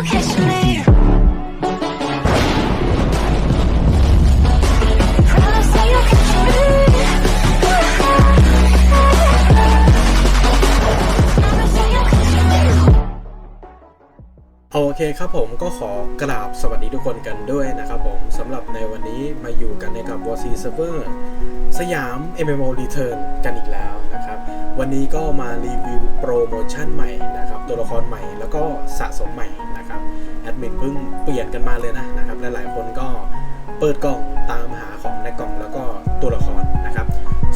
โอเคครับผมก็ขอกราบสวัสดีทุกคนกันด้วยนะครับผมสำหรับในวันนี้มาอยู่กันในกับ w a r c Server สยาม MMO Return กันอีกแล้วนะครับ วันนี้ก็มารีวิว โปรโมชั่นใหม่นะครับตัวละครใหม่แล้วก็สะสมใหม่นะครับแอดมินเพิ่งเปลี่ยนกันมาเลยนะนะครับและหลายคนก็เปิดกล่องตามหาของในกล่องแล้วก็ตัวละครนะครับ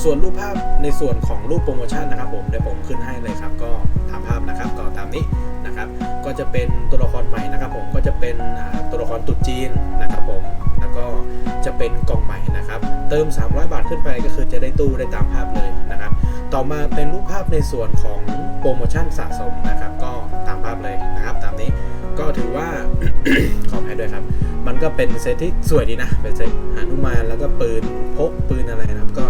ส่วนรูปภาพในส่วนของรูปโปรโมชั่นนะครับผมเดี๋ยวผมขึ้นให้เลยครับ ก็ตามภาพนะครับก็ตามนี้นะครับ ก็จะเป็นตัวละครใหม่นะครับ ผมก็จะเป็นตัวละครตุ๊ดจีนนะครับผมแล้วก็จะเป็นกล่องใหม่นะครับ เติม 300 บาทขึ้นไปก็คือจะได้ตู้ได้ตามภาพเลยนะครับ ต่อมาเป็นรูปภาพในส่วนของ โปรโมชั่นสะสมนะครับ ก็ตามภาพเลยนะครับตามนี้ก็ถือว่าขอให้ด้วยครับ มันก็เป็นเซตที่สวยดีนะ เป็นเซตหานุมานแล้วก็ปืนพกปืนอะไรนะครับ ก็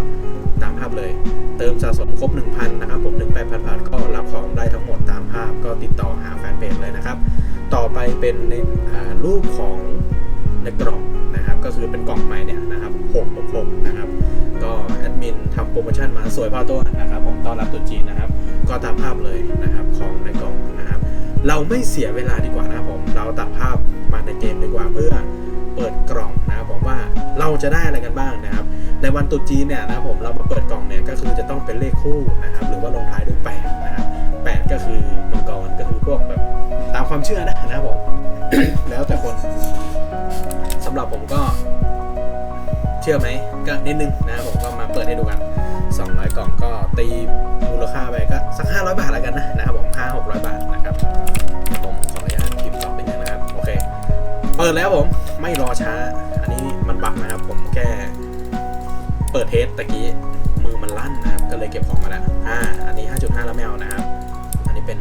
ตามภาพเลย เติมสะสมครบ 1,000 นะครับ ผมถึง8,000 บาทก็รับของได้ทั้งหมดตามภาพก็ติดต่อหาแฟนเพจเลยนะครับ ต่อไปเป็นในรูปของในกล่องนะครับ ก็คือเป็นกล่องใหม่เนี่ยนะครับ666นะครับ ก็ มินทำโปรโมชั่นมาสวยพอตัวนะครับผมต้อนรับตุ๊จีนนะครับ ก็ตามภาพเลยนะครับของในกล่องนะครับ เราไม่เสียเวลาดีกว่านะครับผมเราตัดภาพมาในเกมดีกว่าเพื่อเปิดกล่องนะครับผมว่าเราจะได้อะไรกันบ้างนะครับในวันตรุษจีนเนี่ยนะผมเรามาเปิดกล่องเนี่ยก็คือจะต้องเป็นเลขคู่นะครับหรือว่าลงท้ายด้วยแปดนะครับแปดก็คือมังกรก็คือพวกแบบตามความเชื่อนะนะครับผมแล้วแต่คนสำหรับผมก็เชื่อไหมก็นิดนึงนะครับผมก็ เปิดให้ดูกัน 200 กล่องก็ตีมูลค่าไปก็สัก 500 บาทแล้วกันนะนะครับผม5 600 บาทนะครับผมขออนุญาตพิมพ์ต่อเป็นอย่างนะครับโอเค เปิดแล้วผมไม่รอช้า อันนี้มันบักนะครับผมแค่เปิดเทสตะกี้มือมันลั่นนะครับก็เลยเก็บของมาแล้วอ่าอันนี้ 5.5 แล้วไม่เอานะครับ อันนี้เป็น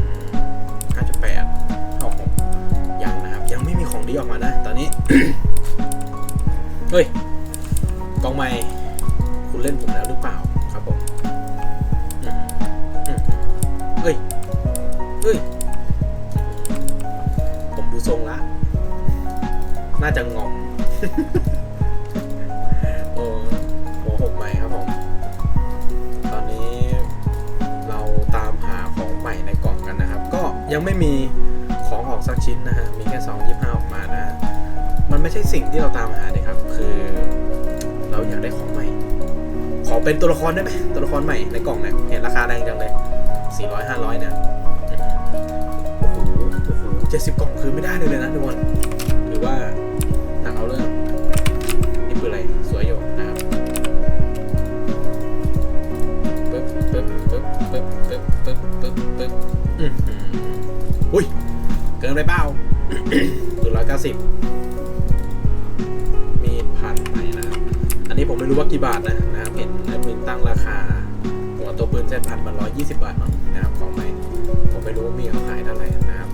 5.8เอาผมยังนะครับยังไม่มีของดีออกมานะ ตอนนี้เฮ้ย เฮ้ย ผมดูทรงละ น่าจะงอมโอ้หัวหกใหม่ครับผม ตอนนี้เราตามหาของใหม่ในกล่องกันนะครับ ก็ยังไม่มีของออกสักชิ้นนะฮะ มีแค่ซองยี่ห้าออกมานะ มันไม่ใช่สิ่งที่เราตามหาเลยครับ คือเราอยากได้ของใหม่ ขอเป็นตัวละครได้ไหมตัวละครใหม่ในกล่องเนี่ยเห็นราคาแรงจังเลย400 500เนี่ยโอ้โห โอ้โห70กล่องคือไม่ได้เลยเลยนะทุกคนถือว่าหนักเอาเรื่องนี่คืออะไรสวยอยู่นะครับปึ๊บปึ๊บปึ๊บปึ๊บปึ๊บปึ๊บปึ๊บปึ๊บอื้อหืออุ้ยเกินไปเปล่าตัวร้อยเก้าสิบมีดพันไปนะครับ อันนี้ผมไม่รู้ว่ากี่บาทนะนะครับเห็นแอดมินตั้งราคา หัวตัวปืนเซตพันมันร้อยยี่สิบบาทมั้งนะครับของใหม่ผมไม่รู้ว่ามีเขาขายเท่าไหร่นะครับ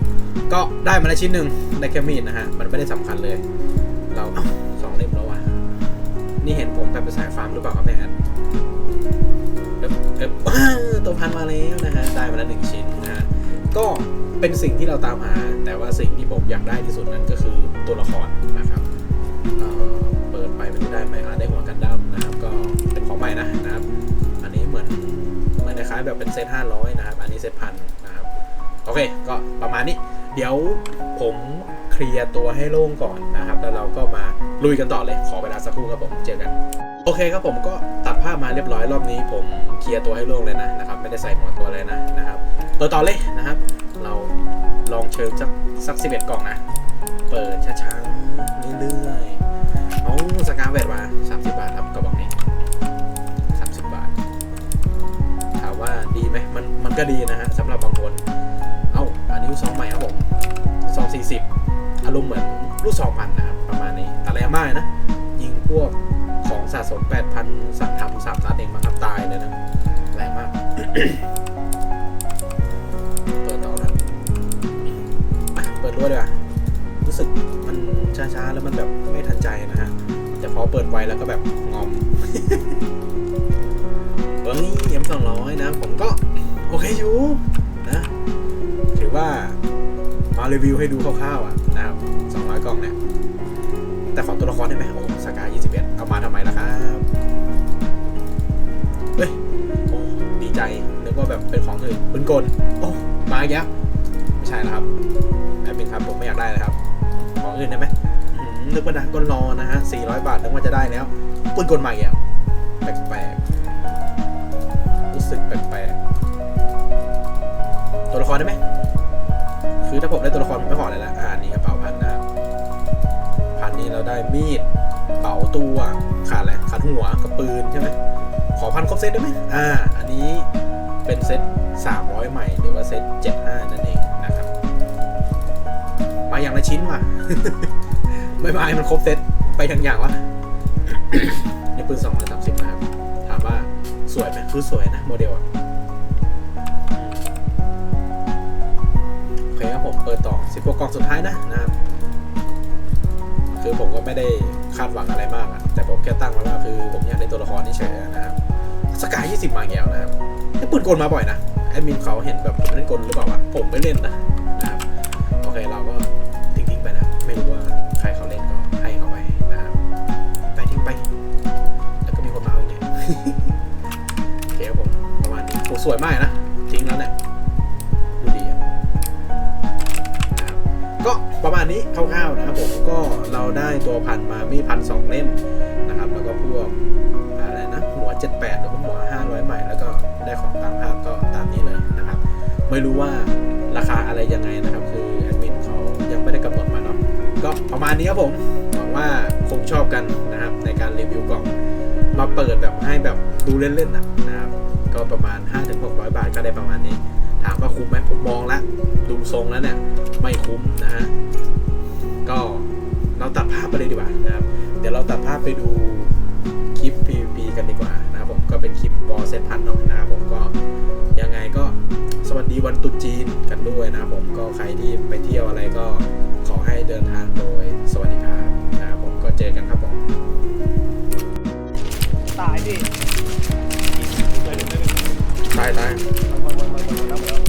ก็ได้มาแล้วชิ้นหนึ่งได้แค่มีดนะฮะ มันไม่ได้สำคัญเลย เราเอ้าสองเล่มแล้วว่ะนี่เห็นผมแบบเป็นสายฟาร์มหรือเปล่าครับเนี่ยเอ๊บเอ๊บว้าวตัวพันมาแล้วนะฮะ ได้มาแล้วหนึ่งชิ้นนะฮะ ก็เป็นสิ่งที่เราตามหา แต่ว่าสิ่งที่ผมอยากได้ที่สุดนั้นก็คือตัวละครนะครับเอ่อเปิดไปไม่รู้ได้ไหมอ่าได้หัวกันดั้มนะครับ ก็เป็นของใหม่นะนะครับ อันนี้เหมือนเหมือนคล้ายๆแบบเป็นเซตห้าร้อยนะครับ อันนี้เซตพันนะครับ โอเค ก็ประมาณนี้ เดี๋ยวผมเคลียร์ตัวให้โล่งก่อนนะครับ แล้วเราก็มาลุยกันต่อเลย ขอเวลาสักครู่ครับผม เจอกัน โอเคครับผมก็ตัดภาพมาเรียบร้อยรอบนี้ ผมเคลียร์ตัวให้โล่งเลยนะนะครับ ไม่ได้ใส่หัวตัวเลยนะนะครับเปิดต่อเลยนะครับ เราลองเชิญสักสักสิบเอ็ดกล่องนะ เปิดช้าๆเรื่อยๆเอาสกาเวทมาสามสิบบาทครับกระบอกนี้สามสิบบาท ถามว่าดีไหมมันมันก็ดีนะฮะ 40 อารมณ์เหมือนลูกสองพันนะครับ ประมาณนี้ แต่แรงมากนะ ยิงพวกของสะสมแปดพันสามทำสามนัดเองมาครับตายเลยนะแรงมากเปิดต่อแล้วเปิดรั้วดีกว่ารู้สึกมันช้าๆ แล้วมันแบบไม่ทันใจนะฮะแต่พอเปิดไวแล้วก็แบบงอมเฮ้ยเอ็มสองร้อยนะ ผมก็ โอเคอยู่ รีวิวให้ดูคร่าวๆอะนะครับ200กล่องเนี่ยแต่ขอตัวละครได้ไหมโอ้สกาย21เอ็ดเอามาทำไมล่ะครับเฮ้ยโอ้ดีใจนึกว่าแบบเป็นของอื่นปืนกลโอ้มาอีกแล้วไม่ใช่นะครับแอดมินครับผมไม่อยากได้เลยครับ ของอื่นได้ไหมนึกว่าดักก้นรอนะฮะ400บาทนึกว่าจะได้แล้วปืนกลใหมาอีกแล้วแปลก ตได้ไหมอ่า อันนี้เป็นเซต300 ใหม่หรือว่าเซต75 นั่นเองนะครับ มาอย่างละชิ้นว่ะไม่ไมาให้มันครบเซตไปทั้งอย่างวะนี่ปืน230นะครับ ถามว่าสวยไหมคือสวยนะ โมเดลอะโอเคครับผมเปิดต่อ10กว่ากล่องสุดท้ายนะนะครับคือผมก็ไม่ได้คาดหวังอะไรมากอะแต่ผมแค่ตั้งไว้ว่าคือผมอยากได้ตัวละครนี่เฉยนะครับ สกาย20มาแก้วนะครับไอ้ปืนกลมาบ่อยนะแอดมินเขาเห็นแบบผมเล่นกลหรือเปล่าวะผมไม่เล่นนะนะครับโอเคเราก็ทิ้งๆไปนะ ไม่รู้ว่าใครเขาเล่นก็ให้เขาไปนะครับไปทิ้งไป แล้วก็มีคนมาเอาอีกเนี่ยโอเคครับผมประมาณนี้โหสวยมากนะทิ้งแล้วเนี่ยดูดีอะนะครับก็ประมาณนี้คร่าวๆนะครับผมก็เราได้ตัวพันมามีพันสองเล่มนะครับ แล้วก็พวกอะไรนะหัว78หรือว่าหัว500 ไม่รู้ว่าราคาอะไรยังไงนะครับ คือแอดมินเขายังไม่ได้กำหนดมาเนาะก็ประมาณนี้ครับผมหวังว่าคงชอบกันนะครับ ในการรีวิวกล่องมาเปิดแบบให้แบบดูเล่นๆนะนะครับ ก็ประมาณ 5-600 บาทก็ได้ประมาณนี้ ถามว่าคุ้มไหมผมมองแล้วดูทรงแล้วเนี่ย ไม่คุ้มนะฮะก็เราตัดภาพไปเลยดีกว่านะครับ เดี๋ยวเราตัดภาพไปดูคลิป PVP กันดีกว่านะครับผมก็เป็นคลิปบอเซตพันเนาะ วัสดีวันตุจีนกันด้วยนะครับผมก็ใครที่ไปเที่ยวอะไรก็ขอให้เดินทางโดยสวัสดิภาพนะครับผมก็เจอกันครับผมตายดิเดินเดินเดินตายตายมาแล้วมาแล้วมาแล้ว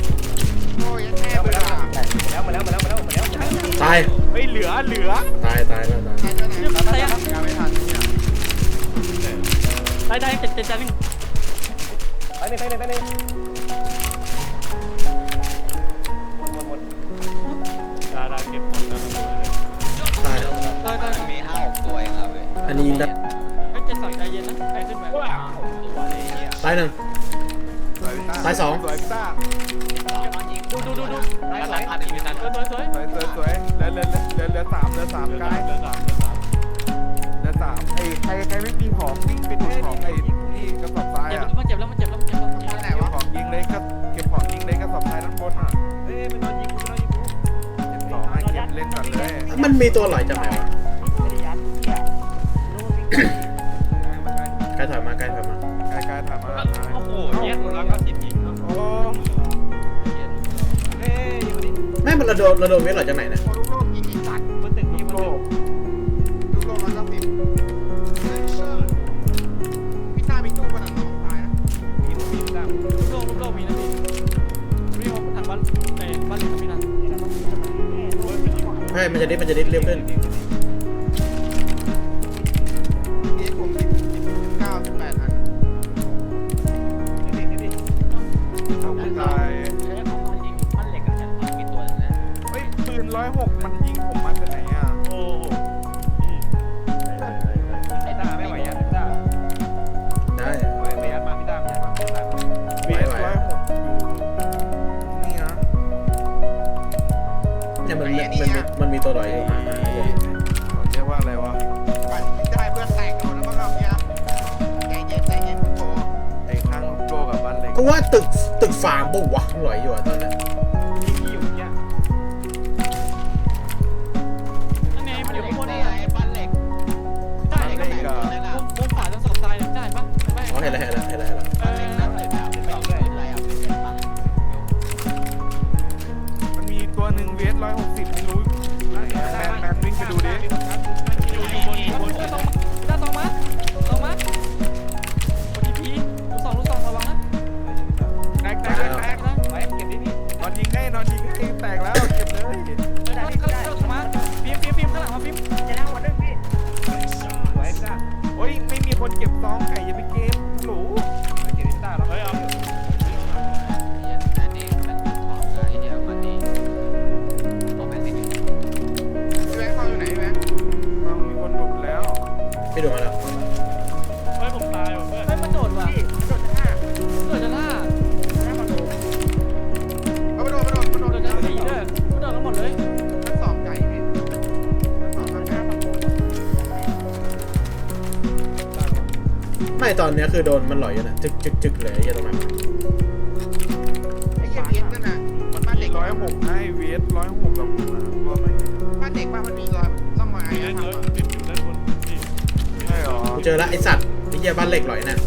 โอ้ยแค่ไปละมาแล้วมาแล้วมาแล้วมาแล้วมาแล้วตายเฮ้ยเหลือเหลือตายตายแล้วตายใครไปไหนแล้วไปทำงานไม่ทันเนี่ยได้ได้เจ็ดเจ็ดจานหนึ่งไปหนึ่งไปหนึ่งไปหนึ่ง ยได้ได้มีห้าหกตัวเองครับเว้ยอันนี้ยิงได้เฮ้ยเจ็ดสองใจเย็นนะใครขึ้นมาว้าวตัวเลยเนี่ยตายหนึ่ง สวยตายสอง สวยพี่ต้าดูดูดูดูสวยสวยสวยสวยสวยสวยสวยสวยเหลือเหลือเหลือเหลือสามเหลือสามกายเหลือสามเหลือสามเหลือสามไอ้ใครใครไม่มีของวิ่งไปดูของไอ้ที่กระสอบทรายเจ็บอะแล้วมันเจ็บแล้วมันเจ็บแล้วมันเจ็บแล้วมันเจ็บแล้วไหนเก็บวะของยิงเล็กก็เก็บของยิงเล็กกระสอบทรายด้านบนอะเอ้ยมันนอนยิงกูนอนยิงกูเก็บสองให้เก็บเล่นก่อนเลย มันมีตัวไหลจากไหนวะ นี่แม่มันระโดดระโดดเวทไหลจากไหนนะโอ้ลูกโลกยิงอีสัตว์บนตึกนี่บนโลตึกกลูกโลกร้อยเก้าสิบพี่ต้ามีตู้ขนาดน้องตายนะมีมีมีตั้งลูกโลกลูกโลกมีนะพี่พี่ผมถังบ้านในบ้านเหลืองพี่นะใช่มันจะได้มันจะได้เรียบขึ้นนี่ผมสิบสิบเก้าสิบแปดอันนี่นี่นี่เอาผู้ชาย ร้อยหกมันยิงผมมาจากไหนอะ โอ้โหไอ้ตาไม่ไหวยัดตาได้ไหวไหวยัดมาพี่ตาพี่ตาพี่ตาเบสร้อยหกอยู่นี่นะ เนี่ยมันมันมันมีมันมีตัวไหลอยู่อะเขาเรียกว่าอะไรวะไปได้เพื่อนแตกกันหมดแล้วมั้งครับเนี่ยใจเย็นใจเย็นโอ้ไอ้ข้างลูกโลกกับบ้านเล็กกูว่าตึกตึกฟาร์มปุ๊วะไหลอยู่อะตอนเนี้ คือโดนมันหลอยอยู่นะจึกจึกจึกเลยไอ้เหี้ยตรงนั้นไอ้เหี้ยเพี้ยนกันน่ะมันบ้านเด็กร้อยหกให้เวทร้อยหกกับผมนะว่าไม่บ้านเด็กบ้านมันมีรอยต้องมาไอ้เฮ้ยทำเฮ้ยอะติดอยู่ด้านบนพี่ใช่หรอกูเจอละไอสัตว์ไอ้เหี้ยบ้านเหล็กหลอยน่ะ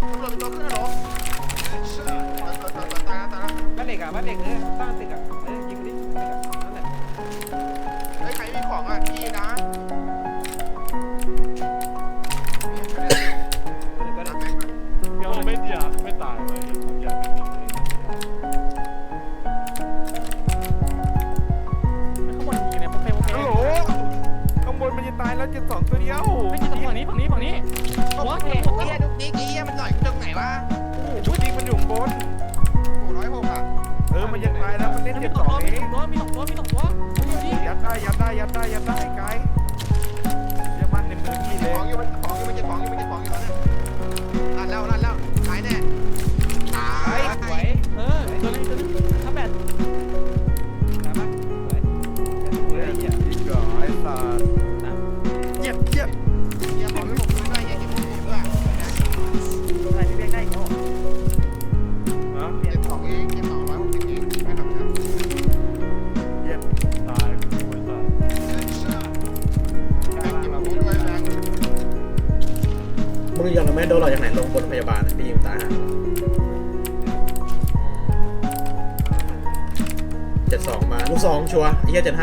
ตำรวจมีตัวขึ้นฮัลโหลตายแล้วตายแล้วบ้านเหล็กอะบ้านเหล็กเออสร้างตึกอะเออยิงไปดินั่นแหละเฮ้ยใครมีของอะพี่นะก็ได้ยังไม่อยากไม่ตายเลยผมอยากเป็นจริงเลยข้างบนยิงเนี่ยโอเคโอเคฮัลโหลข้างบนมันจะตายแล้วจะสองตัวเดียว ยั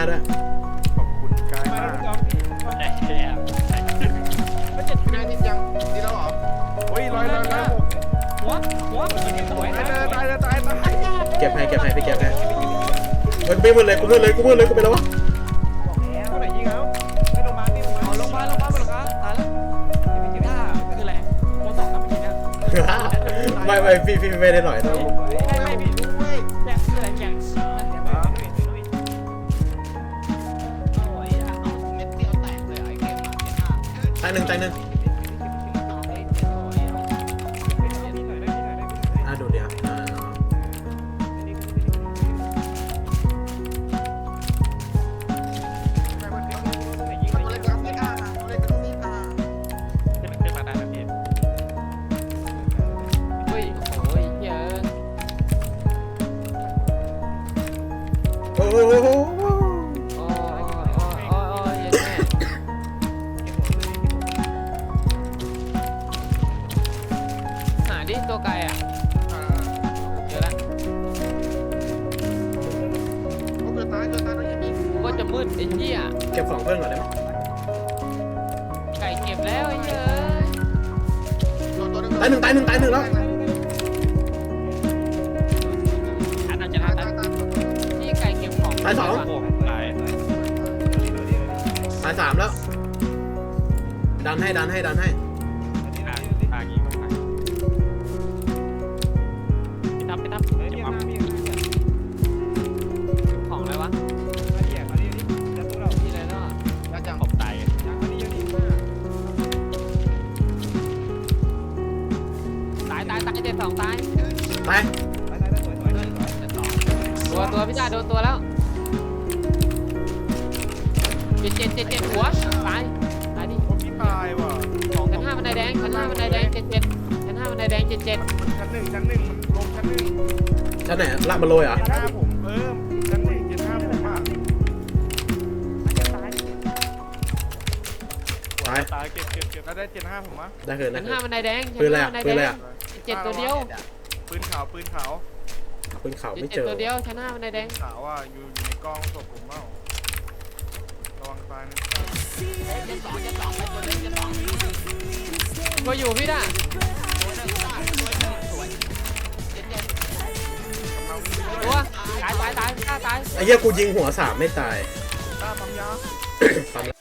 ดห้าด้วยขอบคุณกายมากไอ้เหี้ยไม่เจ็ดนายนิดยังดีแล้วเหรอโอ้ยร้อยร้อยร้อยหกหัวหัวสวยตายนะเลยตายเลยตายตายเก็บให้เก็บให้พี่เก็บให้เฮ้ยไม่มืดเลยกูมืดเลยกูมืดเลยกูเป็นแล้ววะตัวไหนยิงเอาไม่ลงมาไม่ลงมาลงมาลงมา หนึ่งใจหนึ่ง หี้ยเก็บของเพื่อนก่อนได้ไหมไก่เก็บแล้วไอ้เหี้ยตัวตัวนึงตายหนึ่งตายหนึ่งตายหนึ่งแล้วอันนั้นจะตายทัตายนตายนี่ไก่เก็บของโอ้ตายตายสามแล้ว ดันให้ดันให้ดันให้ สองตายตายตัวตัวพี่จ่าโดนตัวแล้วเจ็ดเจ็ดเจ็ดเจ็ดหัวตายตายดิผมพี่ตายว่ะของชั้นห้าบันไดแดงชั้นห้าบันไดแดงเจ็ดเจ็ดชั้นห้าบันไดแดงเจ็ดเจ็ดชั้นหนึ่งชั้นหนึ่งมันลงชั้นหนึ่งชั้นไหนลากมาโรยเหรอเจ็ดห้าผมเออชั้นหนึ่งเจ็ดห้าผมอะตายตายเก็บเก็บเก็บได้เจ็ดห้าผมอะได้คืนได้ชั้นห้าบันไดแดงชั้ปืนอะไรห้าอะบันไดปืนแดอะไรงอะ เจ็ดตัวเดียวปืนขาวปืนขาวปืนขาวไม่เจอตัวเดียวชนะมันนายแดงปืขาวอะอยู่ในกล้องศพผมเปล่าระวังตายนะจ๊ะก็อยู่พี่น่ะตัวตายตายตายฆ่าตายไอ้เหี้ยกูยิงหัวสามไม่ตาย ต้าปั๊ยา